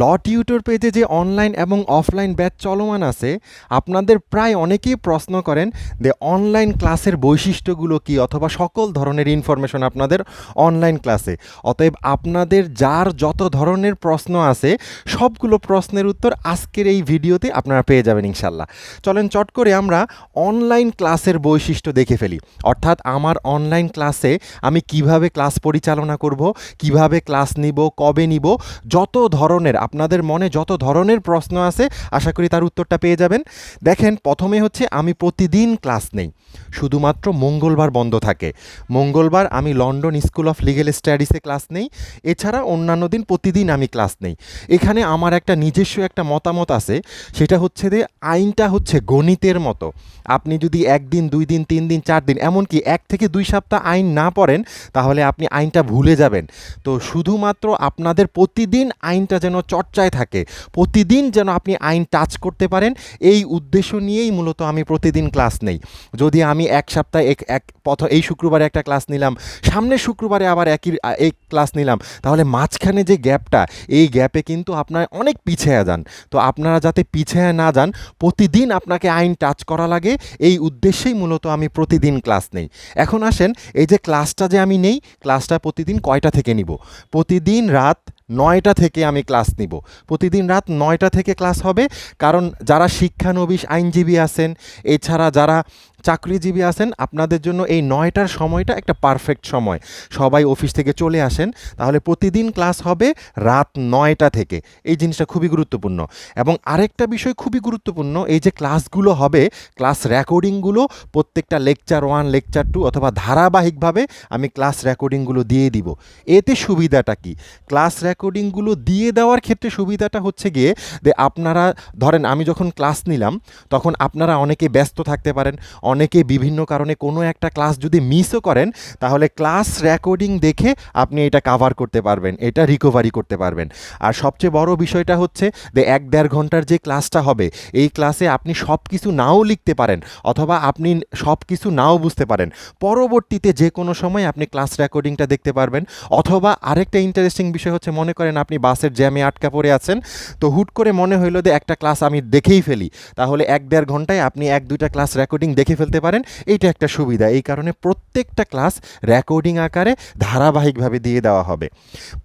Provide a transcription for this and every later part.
ল tutor পেজে যে online এবং অফলাইন ব্যাচ চলমান আছে, আপনাদের প্রায় অনেকেই প্রশ্ন করেন যে অনলাইন ক্লাসের বৈশিষ্ট্যগুলো কি অথবা সকল ধরনের ইনফরমেশন আপনাদের অনলাইন ক্লাসে। অতএব আপনাদের যার যত ধরনের প্রশ্ন আছে, সবগুলো প্রশ্নের উত্তর আজকের এই ভিডিওতে আপনারা পেয়ে যাবেন ইনশাল্লাহ। চলেন চট করে আমরা অনলাইন ক্লাসের বৈশিষ্ট্য দেখে ফেলি। অর্থাৎ আমার অনলাইন ক্লাসে আমি কীভাবে ক্লাস পরিচালনা করব, কীভাবে ক্লাস নিব, কবে নিব, যত ধরনের আপনাদের মনে যত ধরনের প্রশ্ন আছে, আশা করি তার উত্তরটা পেয়ে যাবেন। দেখেন, প্রথমে হচ্ছে, আমি প্রতিদিন ক্লাস নেই। শুধুমাত্র মঙ্গলবার বন্ধ থাকে। মঙ্গলবার আমি লন্ডন স্কুল অফ লিগেল স্টাডিসে ক্লাস নেই। এছাড়া অন্যান্য দিন প্রতিদিন আমি ক্লাস নেই। এখানে আমার একটা নিজস্ব একটা মতামত আছে। সেটা হচ্ছে যে, আইনটা হচ্ছে গণিতের মতো। আপনি যদি একদিন, দুই দিন, তিন দিন, চার দিন, এমনকি এক থেকে দুই সপ্তাহ আইন না পড়েন, তাহলে আপনি আইনটা ভুলে যাবেন। তো শুধুমাত্র আপনাদের প্রতিদিন আইনটা চর্চায় থাকে। প্রতিদিন যেন আপনি আইন টাচ করতে পারেন, এই উদ্দেশ্য নিয়েই মূলত আমি প্রতিদিন ক্লাস নেই। যদি আমি এক সপ্তাহে এক এক পথ এই শুক্রবারে একটা ক্লাস নিলাম, সামনের শুক্রবারে আবার একই, এক ক্লাস নিলাম, তাহলে মাঝখানে যে গ্যাপটা, এই গ্যাপে কিন্তু আপনার অনেক পিছিয়ে যান। তো আপনারা যাতে পিছিয়ে না যান, প্রতিদিন আপনাকে আইন টাচ করা লাগে, এই উদ্দেশ্যেই মূলত আমি প্রতিদিন ক্লাস নেই। এখন আসেন, এই যে ক্লাসটা যে আমি নেই, ক্লাসটা প্রতিদিন কয়টা থেকে নিব? প্রতিদিন রাত নয়টা থেকে আমি ক্লাস নিব। প্রতিদিন রাত নয়টা থেকে ক্লাস হবে। কারণ যারা শিক্ষানবিশ, আইনজীবী আছেন, এছাড়া যারা চাকরিজীবী আছেন, আপনাদের জন্য এই নয়টার সময়টা একটা পারফেক্ট সময়। সবাই অফিস থেকে চলে আসেন, তাহলে প্রতিদিন ক্লাস হবে রাত নয়টা থেকে। এই জিনিসটা খুবই গুরুত্বপূর্ণ। এবং আরেকটা বিষয় খুবই গুরুত্বপূর্ণ, এই যে ক্লাসগুলো হবে ক্লাস রেকর্ডিংগুলো প্রত্যেকটা লেকচার ওয়ান লেকচার টু অথবা ধারাবাহিকভাবে আমি ক্লাস রেকর্ডিংগুলো দিয়ে দিব। এতে সুবিধাটা কি? ক্লাস রেকর্ডিংগুলো দিয়ে দেওয়ার ক্ষেত্রে সুবিধাটা হচ্ছে গিয়ে যে আপনারা, ধরেন আমি যখন ক্লাস নিলাম, তখন আপনারা অনেকে ব্যস্ত থাকতে পারেন অনেকে বিভিন্ন কারণে কোনো একটা ক্লাস যদি মিসও করেন, তাহলে ক্লাস রেকর্ডিং দেখে আপনি এটা কাভার করতে পারবেন, এটা রিকভারি করতে পারবেন। আর সবচেয়ে বড় বিষয়টা হচ্ছে যে এক দেড় ঘণ্টার যে ক্লাসটা হবে, এই ক্লাসে আপনি সব কিছু নাও লিখতে পারেন, অথবা আপনি সব কিছু নাও বুঝতে পারেন। পরবর্তীতে যে কোনো সময় আপনি ক্লাস রেকর্ডিংটা দেখতে পারবেন, অথবা আরেকটা ইন্টারেস্টিং বিষয় হচ্ছে, মনে করেন আপনি বাসের জ্যামে আটকা পড়ে আছেন, তো হুট করে মনে হইল যে একটা ক্লাস আমি দেখেই ফেলি। তাহলে এক দেড় ঘন্টায় আপনি এক দুইটা ক্লাস রেকর্ডিং দেখে ফেলতে পারেন। এইটা একটা সুবিধা। এই কারণে প্রত্যেকটা ক্লাস রেকর্ডিং আকারে ধারাবাহিকভাবে দিয়ে দেওয়া হবে।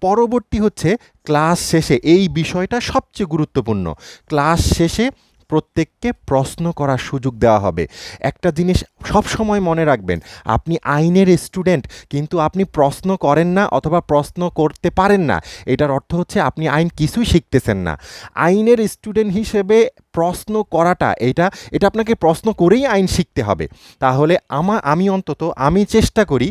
পরবর্তী হচ্ছে ক্লাস শেষে এই বিষয়টা সবচেয়ে গুরুত্বপূর্ণ। ক্লাস শেষে প্রত্যেককে প্রশ্ন করার সুযোগ দেওয়া হবে। একটা জিনিস সব সময় মনে রাখবেন, আপনি আইনের স্টুডেন্ট, কিন্তু আপনি প্রশ্ন করেন না অথবা প্রশ্ন করতে পারেন না। এটার অর্থ হচ্ছে আপনি আইন কিছুই শিখতেছেন না। আইনের স্টুডেন্ট হিসেবে প্রশ্ন করাটা, এটা এটা আপনাকে প্রশ্ন করেই আইন শিখতে হবে। তাহলে আমা, আমি অন্তত, আমি চেষ্টা করি,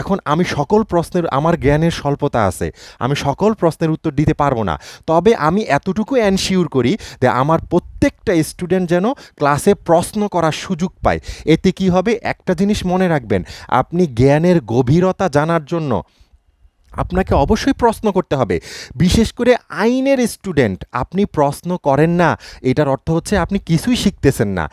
এখন আমি সকল প্রশ্নের, আমার জ্ঞানের স্বল্পতা আছে, আমি সকল প্রশ্নের উত্তর দিতে পারব না। তবে আমি এতটুকু অ্যানশিওর করি যে আমার প্রত্যেকটা স্টুডেন্ট যেন ক্লাসে প্রশ্ন করার সুযোগ পায়। এতে কি হবে? একটা জিনিস মনে রাখবেন, আপনি জ্ঞানের গভীরতা জানার জন্য আপনাকে অবশ্যই প্রশ্ন করতে হবে। বিশেষ করে আইনের স্টুডেন্ট, আপনি প্রশ্ন করেন না, এটার অর্থ হচ্ছে আপনি কিছুই শিখতেছেন না।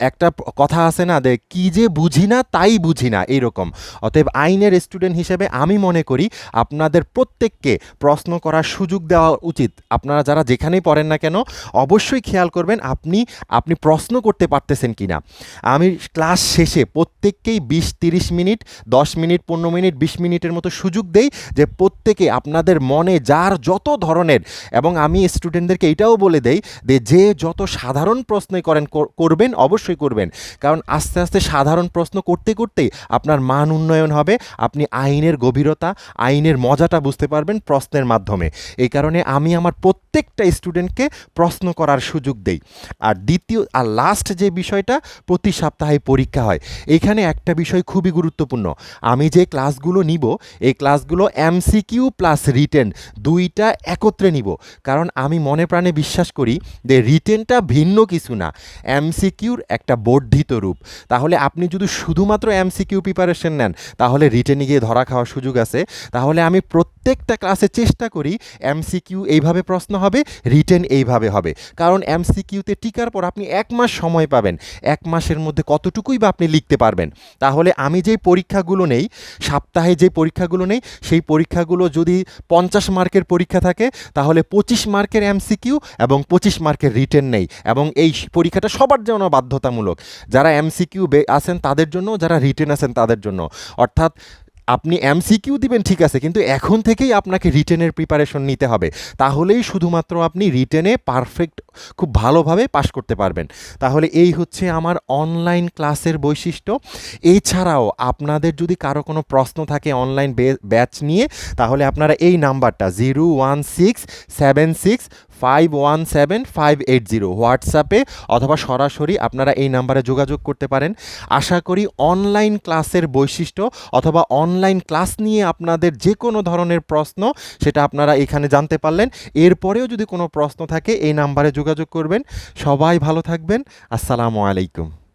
একটা কথা আছে না যে, কী যে বুঝি না, তাই বুঝি না, এইরকম। অতএব আইনের স্টুডেন্ট হিসেবে আমি মনে করি, আপনাদের প্রত্যেককে প্রশ্ন করার সুযোগ দেওয়া উচিত। আপনারা যারা যেখানেই পড়েন না কেন, অবশ্যই খেয়াল করবেন আপনি আপনি প্রশ্ন করতে পারতেছেন কি না আমি ক্লাস শেষে প্রত্যেককেই বিশ তিরিশ মিনিট, দশ মিনিট, পনেরো মিনিট, বিশ মিনিটের মতো সুযোগ দেই যে প্রত্যেকে আপনাদের মনে যার যত ধরনের, এবং আমি স্টুডেন্টদেরকে এটাও বলে দেই যে যে যত সাধারণ প্রশ্নই করেন, কর- করবেন, অবশ্যই করবেন। কারণ আস্তে আস্তে সাধারণ প্রশ্ন করতে করতেই আপনার মান উন্নয়ন হবে, আপনি আইনের গভীরতা, আইনের মজাটা বুঝতে পারবেন প্রশ্নের মাধ্যমে। এই কারণে আমি আমার প্রত্যেকটা স্টুডেন্টকে প্রশ্ন করার সুযোগ দেই। আর দ্বিতীয়, আর লাস্ট যে বিষয়টা, প্রতি সপ্তাহে পরীক্ষা হয়। এখানে একটা বিষয় খুবই গুরুত্বপূর্ণ। আমি যে ক্লাসগুলো নিব, এই ক্লাসগুলো এমসিকিউ প্লাস রিটেন দুইটা একত্রে নিব। কারণ আমি মনে প্রাণে বিশ্বাস করি যে রিটেনটা ভিন্ন কিছু না। এমসিকিউর একটা বর্ধিত রূপ। তাহলে আপনি যদি শুধুমাত্র এমসিকিউ প্রিপারেশন নেন, তাহলে রিটেনে গিয়ে ধরা খাওয়ার সুযোগ আছে। তাহলে আমি প্রত্যেক প্রত্যেকটা ক্লাসে চেষ্টা করি এমসিকিউ এইভাবে প্রশ্ন হবে, রিটেন এইভাবে হবে। কারণ এমসিকিউতে টিকার পর আপনি এক মাস সময় পাবেন। এক মাসের মধ্যে কতটুকুই বা আপনি লিখতে পারবেন। তাহলে আমি যেই পরীক্ষাগুলো নেই, সপ্তাহে যে পরীক্ষাগুলো নেই, সেই পরীক্ষাগুলো যদি পঞ্চাশ মার্কের পরীক্ষা থাকে, তাহলে পঁচিশ মার্কের এমসিকিউ এবং পঁচিশ মার্কের রিটেন নেই এবং এই পরীক্ষাটা সবার জন্য বাধ্যতামূলক। যারা এমসিকিউ আছেন তাদের জন্য, যারা রিটেন আছেন তাদের জন্য। অর্থাৎ আপনি এমসিকিউ দিবেন, ঠিক আছে, কিন্তু এখন থেকেই আপনাকে রিটেনের প্রিপারেশন নিতে হবে। তাহলেই শুধুমাত্র আপনি রিটেনে পারফেক্ট খুব ভালোভাবে পাশ করতে পারবেন। তাহলে এই হচ্ছে আমার অনলাইন ক্লাসের বৈশিষ্ট্য। এছাড়াও আপনাদের যদি কারও কোনো প্রশ্ন থাকে অনলাইন ব্যাচ নিয়ে, তাহলে আপনারা এই নাম্বারটা zero one six seven six five one seven five eight zero হোয়াটসঅ্যাপে অথবা সরাসরি আপনারা এই নাম্বারে যোগাযোগ করতে পারেন। আশা করি অনলাইন ক্লাসের বৈশিষ্ট্য অথবা অনলাইন ক্লাস নিয়ে আপনাদের যে কোনো ধরনের প্রশ্ন সেটা আপনারা এখানে জানতে পারলেন। এরপরেও যদি কোনো প্রশ্ন থাকে, এই নাম্বারে যোগাযোগ করবেন। সবাই ভালো থাকবেন। আসসালামু আলাইকুম।